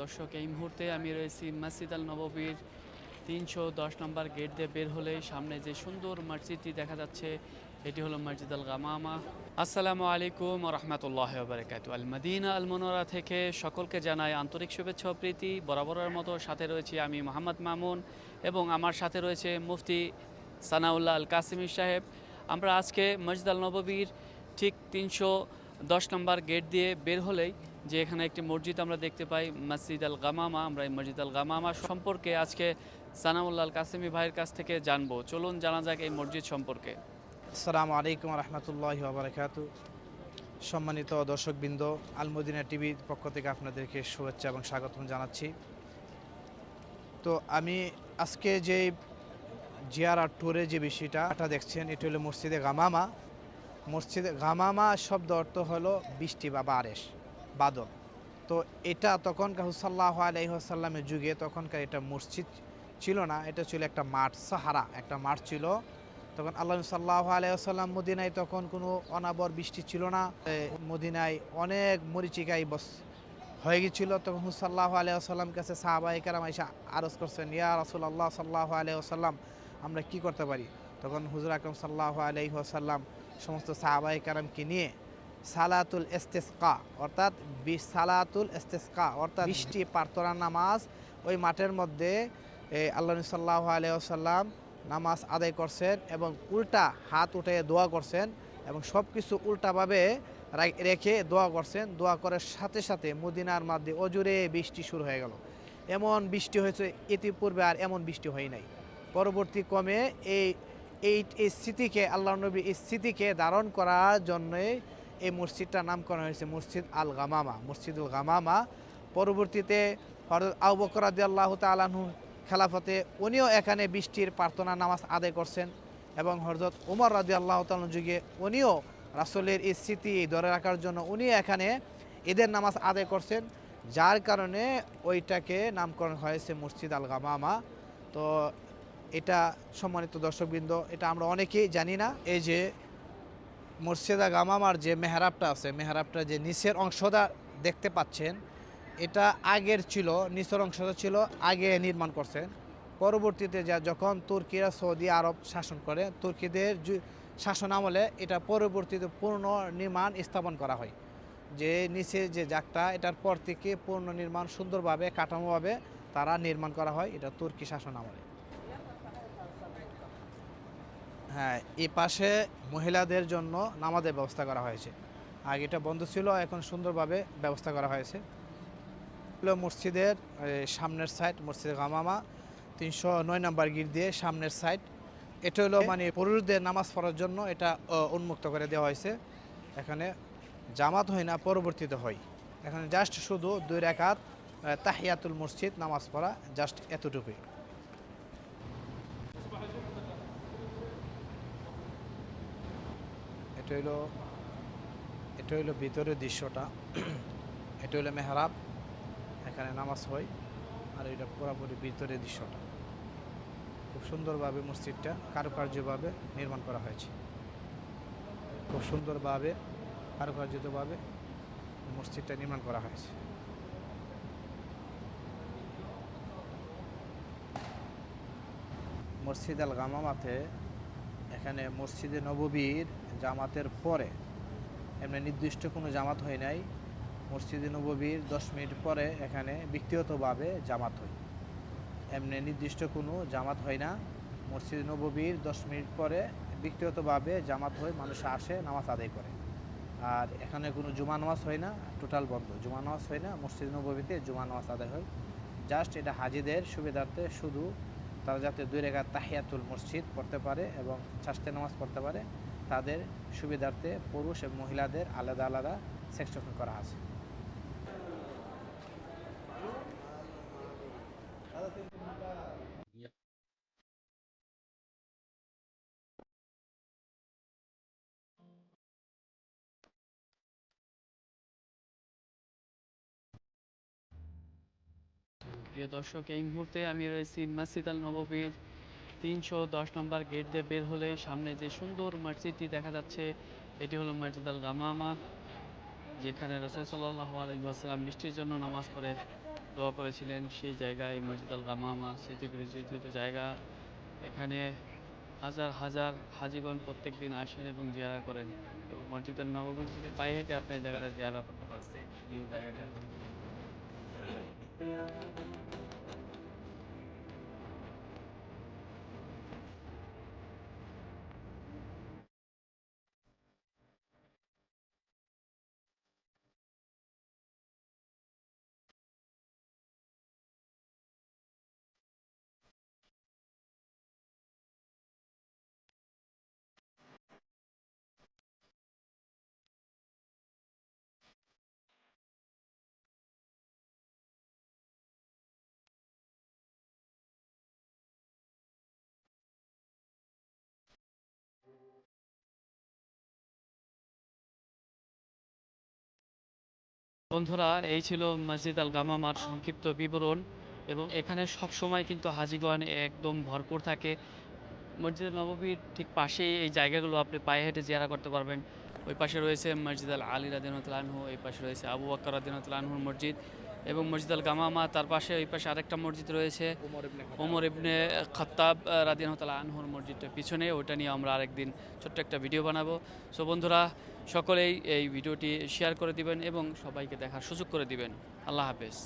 দর্শক, এই মুহূর্তে আমি রয়েছি মসজিদ আল নববীর তিনশো দশ নম্বর গেট দিয়ে বের হলে সামনে যে সুন্দর মসজিদটি দেখা যাচ্ছে, এটি হলো মসজিদ আল গামামা। আসসালামু আলাইকুম রহমতুল্লাহ বারকাত আল মদিনা, আল মনোরা থেকে সকলকে জানাই আন্তরিক শুভেচ্ছা প্রীতি। বরাবরের মতো সাথে রয়েছি আমি মোহাম্মদ মামুন এবং আমার সাথে রয়েছে মুফতি সানাউল্লাহ আল কাসিমি সাহেব। আমরা আজকে মসজিদ আল নববীর ঠিক তিনশো দশ নম্বর গেট দিয়ে বের হলেই যে এখানে একটি মসজিদ আমরা দেখতে পাই, মসজিদ আল গামামা। আমরা এই মসজিদ আল গামামা সম্পর্কে আজকে সানাউল্লাহ আল কাসিমি ভাইয়ের কাছ থেকে জানব। চলুন জানা যাক এই মসজিদ সম্পর্কে। আসসালামু আলাইকুম রহমতুল্লাহ বারকাত। সম্মানিত দর্শকবৃন্দ আলমদিনা টিভির পক্ষ থেকে আপনাদেরকে শুভেচ্ছা এবং স্বাগতম জানাচ্ছি। তো আমি আজকে যে জিয়ার ট্যুরে যে বিষয়টা এটা দেখছেন, এটা হলো মসজিদে গামামা। মসজিদে গামামা শব্দ অর্থ হলো বৃষ্টি বা বারেশ। বাদল। তো এটা তখনকার হুসাল্লাহ আলহিহাসাল্লামের যুগে তখনকার এটা মসজিদ ছিল না, এটা ছিল একটা মাঠ, সাহারা, একটা মাঠ ছিল। তখন আল্লাহ সাল্লাহ আলাইসাল্লাম মদিনায় তখন কোনো অনাবর বৃষ্টি ছিল না। মদিনায় অনেক মরিচিকাই বস হয়ে গেছিল। তখন হুসাল্লাহ আলাইসাল্লাম কাছে সাহাবাই কারাম এসে আরজ করছেন, ইয়া রসুল আল্লাহ সাল্লাহ আলাইসাল্লাম আমরা কি করতে পারি? তখন হুজুর আকরম সাল্লাহ আলাইসাল্লাম সমস্ত সাহাবাই কারামকে নিয়ে সালাতুল এস্তেসকা অর্থাৎ সালাতুল এস্তেসকা অর্থাৎ বৃষ্টি প্রার্থনা নামাজ ওই মাঠের মধ্যে আল্লাহ সাল্লাহ আলাইসাল্লাম নামাজ আদায় করছেন এবং উল্টা হাত উঠে দোয়া করছেন এবং সব কিছু উল্টাভাবে রেখে দোয়া করছেন। দোয়া করার সাথে সাথে মদিনার মধ্যে অজুরে বৃষ্টি শুরু হয়ে গেল। এমন বৃষ্টি হয়েছে ইতিপূর্বে আর এমন বৃষ্টি হয় নাই। পরবর্তী ক্রমে এই এই স্মৃতিকে আল্লাহ নবী এই স্মৃতিকে ধারণ করার জন্যই এই মসজিদটার নামকরণ হয়েছে মসজিদ আল গামামা মসজিদুল গামামা। পরবর্তীতে হরত আউ বকর রাদি আল্লাহ তালাহু খেলাফতে উনিও এখানে বৃষ্টির প্রার্থনা নামাজ আদায় করছেন এবং হরজত উমর রাদি আল্লাহ তালন যুগে উনিও রাসলের এই স্মৃতি ধরে রাখার জন্য উনি এখানে ঈদের নামাজ আদায় করছেন, যার কারণে ওইটাকে নামকরণ হয়েছে মসজিদ আল গামামা তো এটা সম্মানিত দর্শকবৃন্দ, এটা আমরা অনেকেই জানি না, এই যে মসজিদা গামামার যে মেহরাবটা আছে, মেহরাবটা যে নিচের অংশটা দেখতে পাচ্ছেন, এটা আগের ছিল, নিচের অংশটা ছিল, আগে নির্মাণ করছেন পরবর্তীতে যা যখন তুর্কিরা সৌদি আরব শাসন করে, তুর্কিদের শাসন আমলে এটা পরবর্তীতে পূর্ণ নির্মাণ স্থাপন করা হয়। যে নিচে যে জাগটা এটার পর থেকে পূর্ণ নির্মাণ সুন্দরভাবে, কাঠামোভাবে তারা নির্মাণ করা হয়, এটা তুর্কি শাসন আমলে। হ্যাঁ এই পাশে মহিলাদের জন্য নামাজের ব্যবস্থা করা হয়েছে। আগে এটা বন্ধ ছিল, এখন সুন্দরভাবে ব্যবস্থা করা হয়েছে। মসজিদের সামনের সাইড মসজিদ গামামা, তিনশো নয় নম্বর গির দিয়ে সামনের সাইড এটা হলো মানে পুরুষদের নামাজ পড়ার জন্য এটা উন্মুক্ত করে দেওয়া হয়েছে। এখানে জামাত হয় না, পরবর্তীতে হয়। এখানে জাস্ট শুধু দুই রেখাত তাহিয়াতুল মসজিদ নামাজ পড়া জাস্ট এতটুকুই। এটা হইল এটা হইল ভিতরের দৃশ্যটা। এটা হইল মেহরাব, এখানে নামাজ হয়, আর এটা পুরোপুরি ভিতরের দৃশ্যটা। খুব সুন্দরভাবে মসজিদটা কারুকার্যভাবে নির্মাণ করা হয়েছে। খুব সুন্দরভাবে কারুকার্যিতভাবে মসজিদটা নির্মাণ করা হয়েছে। মসজিদ আল গামামাতে এখানে মসজিদে নববীর জামাতের পরে, এমনি নির্দিষ্ট কোনো জামাত হয় নাই। মসজিদে নববীর দশ মিনিট পরে এখানে ব্যক্তিগতভাবে জামাত হয়। এমনি নির্দিষ্ট কোনো জামাত হয় না। মসজিদ নববীর দশ মিনিট পরে ব্যক্তিগতভাবে জামাত হয়, মানুষ আসে, নামাজ আদায় করে। আর এখানে কোনো জুমা নামাজ হয় না, টোটাল বন্ধ। জুমা নামাজ হয় না, মসজিদ নববীতে জুমা নামাজ আদায় হয়। জাস্ট এটা হাজিদের সুবিধার্থে শুধু তারা যাতে দুই রেখা তাহিয়াতুল মসজিদ পড়তে পারে এবং ছাস্তে নামাজ পড়তে পারে, তাদের সুবিধার্থে পুরুষ এবং মহিলাদের আলাদা আলাদা সেকশন করা আছে। প্রিয় দর্শক, এই মুহূর্তে আমি রয়েছি মসজিদ আল নববীর তিনশো দশ নম্বর গেট দিয়ে বের হলে সামনে যে সুন্দর মসজিদটি দেখা যাচ্ছে, এটি হলো মসজিদ আল গামামা, যেখানে রসুল সাল্লাহ আলাইসাল্লাম বৃষ্টির জন্য নামাজ পড়ে, দোয়া করেছিলেন। সেই জায়গায় মসজিদ আল গামামা স্মৃতি বিরচিত জায়গা। এখানে হাজার হাজার হাজিগণ প্রত্যেক দিন আসেন এবং জিয়ারা করেন। এবং মসজিদের নবগঞ্জ থেকে পায়ে হেঁটে আপনি জায়গাটা জিয়ারা করতে পারছেন। এই জায়গাটা। বন্ধুরা, এই ছিল মসজিদ আল গামা মার সংক্ষিপ্ত বিবরণ এবং এখানে সব সময় কিন্তু হাজিগণ একদম ভরপুর থাকে। মসজিদ নববীর ঠিক পাশেই এই জায়গাগুলো আপনি পায়ে হেঁটে জিয়ারা করতে পারবেন। ওই পাশে রয়েছে মসজিদ আল আলী রাদিনতলানহু এই পাশে রয়েছে আবু আক্কর রাদিনতলানহুর মসজিদ। এবং মসজিদ আল গামামা তার পাশে ওই পাশে আরেকটা মসজিদ রয়েছে। ওমর ইবনে খত্তাব। রাদিনতাল আনহুর মসজিদটা পিছনে ওটা নিয়ে আমরা আরেকদিন ছোট্ট একটা ভিডিও বানাবো। সো বন্ধুরা সকলেই এই ভিডিওটি শেয়ার করে দিবেন এবং সবাইকে দেখার সুযোগ করে দিবেন। আল্লাহ হাফেজ।